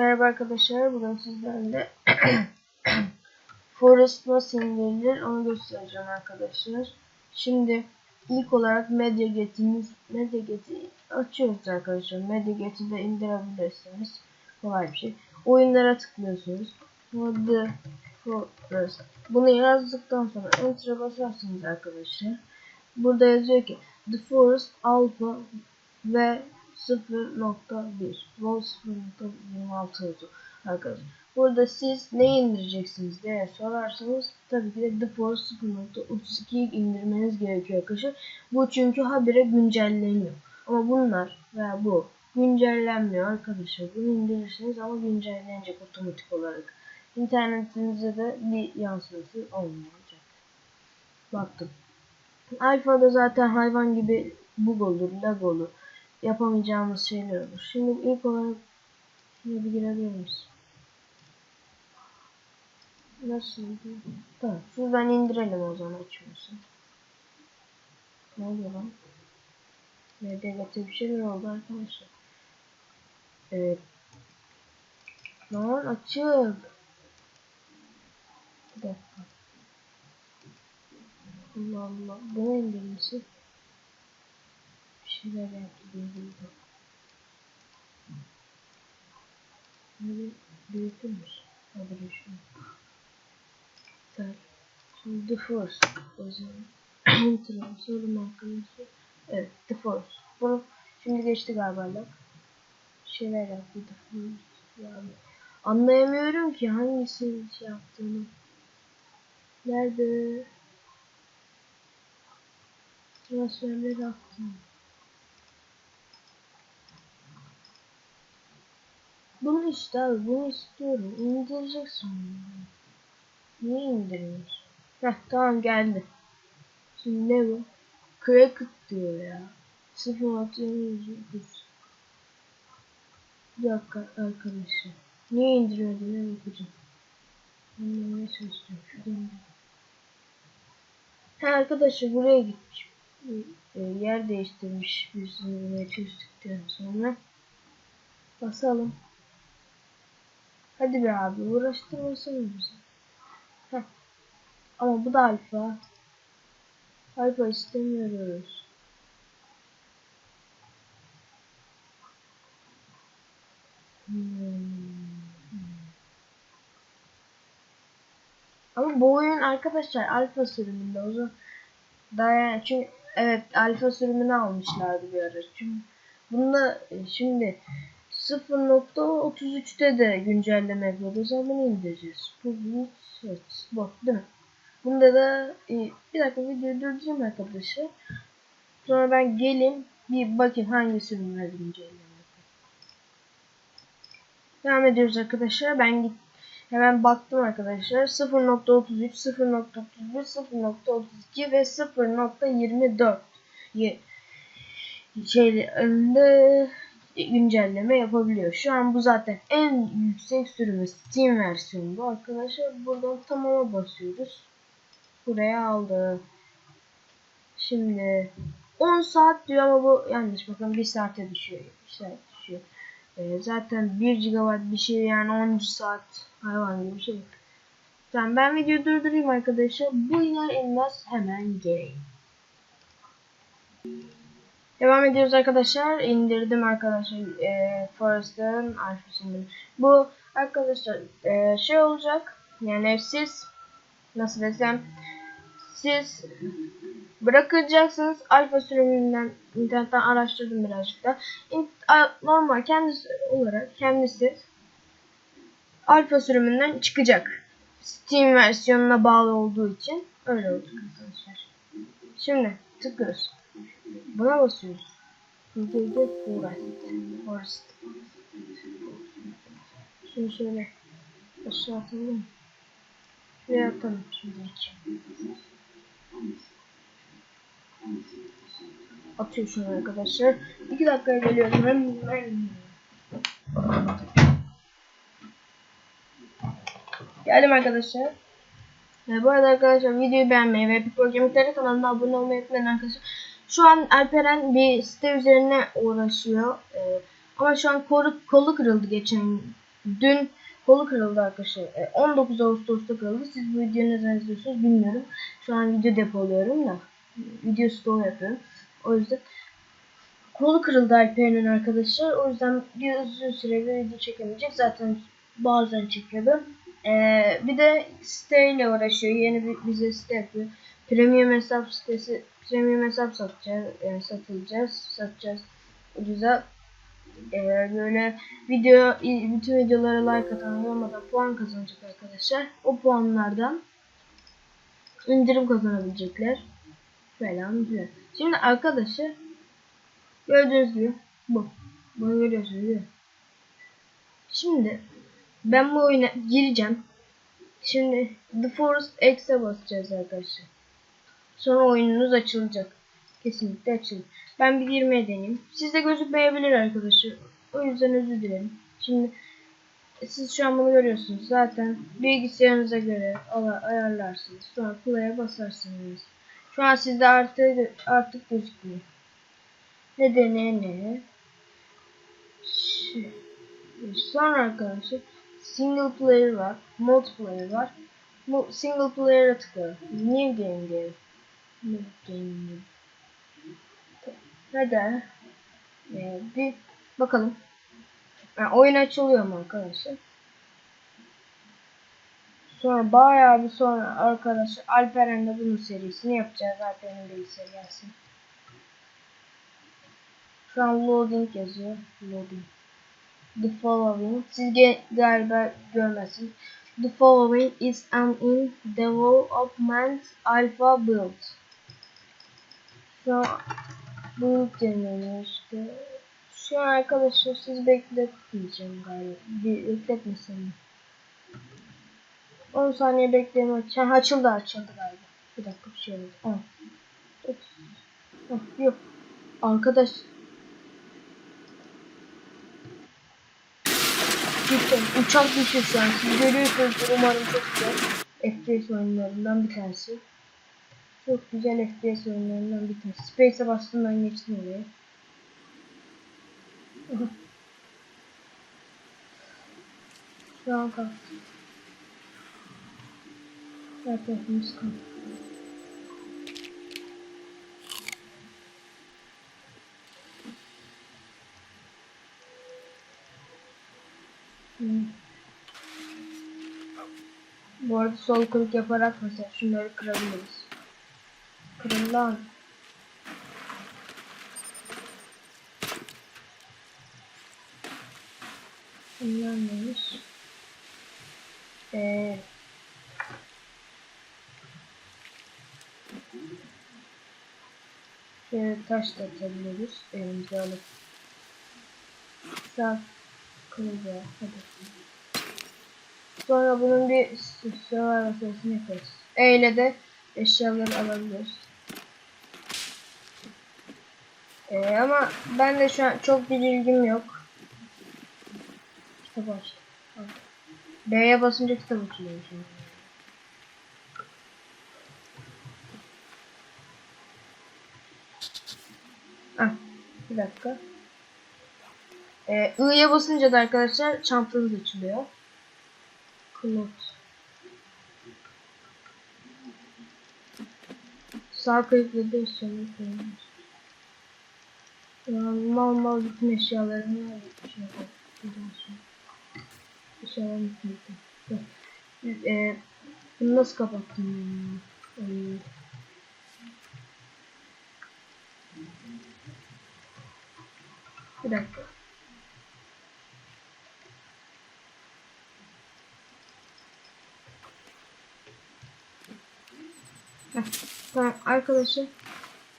Merhaba arkadaşlar. Bugün sizlerle Forest nasıl indirilir onu göstereceğim arkadaşlar. Şimdi ilk olarak MediaGet'imiz MediaGet'i açıyoruz arkadaşlar. MediaGet'i de indirebilirsiniz. Kolay bir şey. Oyunlara tıklıyorsunuz. The Forest. Bunu yazdıktan sonra Enter'a basarsınız arkadaşlar. Burada yazıyor ki The Forest Alpha ve 0.1 Vol 0.26 yazıyor arkadaşlar. Burada siz ne indireceksiniz diye sorarsanız tabii ki de Force 0.32'yi indirmeniz gerekiyor arkadaşlar. Bu çünkü habire güncelleniyor. Ama bunlar veya bu güncellenmiyor arkadaşlar. Bunu indirirsiniz ama güncellenecek otomatik olarak. İnternetinize de bir yansıması olmayacak. Baktım. Alfa'da zaten hayvan gibi bug olur, lag olur yapamayacağımız şeyler olur. Şimdi ilk olarak şuna bir girebilir miyiz? Nasıl? Tamam. Şuradan indirelim o zaman açmasın. Ne oluyor lan? MDGT bir şeyler oldu arkadaşlar. Evet. Lan açık. Bir dakika. Allah Allah. Bu indirmesi şeyler yaptı bildiğinde. Böyle büyütülmüş. Hadi şunu. Evet. Şimdi The Force. O zaman. Enter'ım sorun arkadaşlar. Evet The Force. Bunu şimdi geçti galiba lag. Şeyler yaptı The Force. Yani anlayamıyorum ki hangisini şey yaptığını. Nerede? Transferleri attım. Bunu işte abi bunu istiyorum. İndireceksin bunu. Niye indirmiyorsun? Heh tamam geldi. Şimdi ne bu? Cracked diyor ya. 0629 Bir dakika arkadaşlar. Niye indirmedi ne bakacağım. Anlamaya çalışacağım. Şuradan Ha arkadaşlar buraya gitmiş. E, yer değiştirmiş bulmaya çalıştıktan sonra. Basalım. Hadi be abi uğraştırmasana bizi. Heh. Ama bu da alfa. Alfa istemiyoruz. Hmm. Ama bu oyun arkadaşlar alfa sürümünde o zaman daha çünkü evet alfa sürümünü almışlardı bir ara. Çünkü bunda e, şimdi 0.33'te de güncelleme yapıyordu. O zaman indireceğiz. Bu evet, bot değil mi? Bunda da e, bir dakika videoyu durdurayım arkadaşlar. Sonra ben geleyim bir bakayım hangi sürümler güncelleme Devam ediyoruz arkadaşlar. Ben git hemen baktım arkadaşlar. 0.33, 0.31, 0.32 ve 0.24 şeylerinde güncelleme yapabiliyor. Şu an bu zaten en yüksek sürümü Steam versiyonu bu arkadaşlar. Buradan tamama basıyoruz. Buraya aldı. Şimdi 10 saat diyor ama bu yanlış. Bakın 1 saate düşüyor. 1 saat düşüyor. Ee, zaten 1 GB bir şey yani 10 saat hayvan gibi bir şey. Tamam ben videoyu durdurayım arkadaşlar. Bu iner inmez hemen geleyim. Devam ediyoruz arkadaşlar. İndirdim arkadaşlar e, Forest'ın alfasını. Bu arkadaşlar e, şey olacak. Yani siz nasıl desem siz bırakacaksınız alfa sürümünden internetten araştırdım birazcık da. Normal kendisi olarak kendisi alfa sürümünden çıkacak. Steam versiyonuna bağlı olduğu için öyle olacak arkadaşlar. Şimdi tıklıyoruz. Buna basıyoruz. Google Forest. Forest. Şimdi şöyle aşağı atalım. Şuraya atalım şimdi. Atıyor şunu arkadaşlar. 2 dakikaya geliyorum. Hemen. Geldim arkadaşlar. Ve bu arada arkadaşlar videoyu beğenmeyi ve bir programı kanalına abone olmayı unutmayın arkadaşlar. Şu an Alperen bir site üzerine uğraşıyor. Ee, ama şu an kolu, kolu kırıldı geçen Dün kolu kırıldı arkadaşlar. E, 19 Ağustos'ta kırıldı. Siz bu videoyu ne zaman izliyorsunuz bilmiyorum. Şu an video depoluyorum da. Video store yapıyorum. O yüzden kolu kırıldı Alper'in arkadaşlar. O yüzden bir uzun süre bir video çekemeyecek. Zaten bazen çekiyordu. Ee, bir de siteyle uğraşıyor. Yeni bir bize site yapıyor. Premium hesap sitesi, premium hesap satacağız, yani satılacağız, satacağız ucuza. Ee, böyle video, bütün videolara like atan olmadan puan kazanacak arkadaşlar. O puanlardan indirim kazanabilecekler falan filan. Şimdi arkadaşlar gördüğünüz gibi bu. Bunu görüyorsunuz değil mi? Şimdi ben bu oyuna gireceğim. Şimdi The Forest X'e basacağız arkadaşlar. Sonra oyununuz açılacak. Kesinlikle açılır. Ben bir girmeye deneyeyim. Sizde gözükmeyebilir arkadaşlar. O yüzden özür dilerim. Şimdi siz şu an bunu görüyorsunuz. Zaten bilgisayarınıza göre ayarlarsınız. Sonra play'e basarsınız. Şu an sizde artık artık gözükmüyor. Nedeni ne? Sonra arkadaşlar single player var, multiplayer var. Single player'a tıklayalım. New game diyelim. Hadi. Ee, bir bakalım. Yani oyun açılıyor mu arkadaşlar? Sonra bayağı bir sonra arkadaşlar Alperen'le bunun serisini yapacağız. Alperen'in bilgisayarı gelsin. Şu an loading yazıyor. Loading. The following. Siz galiba görmezsiniz. The following is an in development alpha build. Şu an build deniyor işte. Şu an arkadaşlar siz bekletmeyeceğim galiba. Bekletmesin. 10 saniye bekleyin. Ha, açıldı açıldı galiba. Bir dakika bir şey oldu. Oh. Oh, yok. Arkadaş Cidden uçak düşüyor şu an. Siz görüyorsunuz umarım çok güzel. FPS oyunlarından bir tanesi. Çok güzel FPS oyunlarından bir tanesi. Space'e bastım ben geçtim oraya. Şu an kalktı. Her tarafımız kalktı. Hmm. Bu arada sol klik yaparak mesela şunları kırabiliriz. Kırın lan. Bunlar neymiş? Eee Şöyle taş da atabiliriz. Elimize alıp sağ kılıca hadi. Sonra bunun bir survival sayısını yaparız. E ile de eşyaları alabiliriz. Ee, ama ben de şu an çok bir ilgim yok. Kitap açtım. B'ye basınca kitap açılıyor şimdi. Ah, bir dakika. Ee, I'ya basınca da arkadaşlar çantanız açılıyor. Kılıç. Sağ klikle de eşyaları koyuyoruz. Yani mal mal bütün eşyalarını şey. Eşyalarını koyalım. Ee, bunu nasıl kapattım? Ee, bir dakika. Heh, tamam arkadaşlar.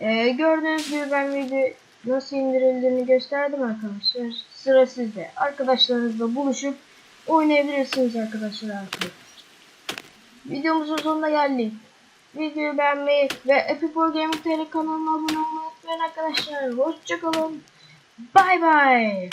Ee, gördüğünüz gibi ben video nasıl indirildiğini gösterdim arkadaşlar. Sıra sizde. Arkadaşlarınızla buluşup oynayabilirsiniz arkadaşlar. Videomuzun sonuna geldik. Videoyu beğenmeyi ve Epic Gaming TV kanalına abone olmayı unutmayın arkadaşlar. Hoşçakalın. Bye bye.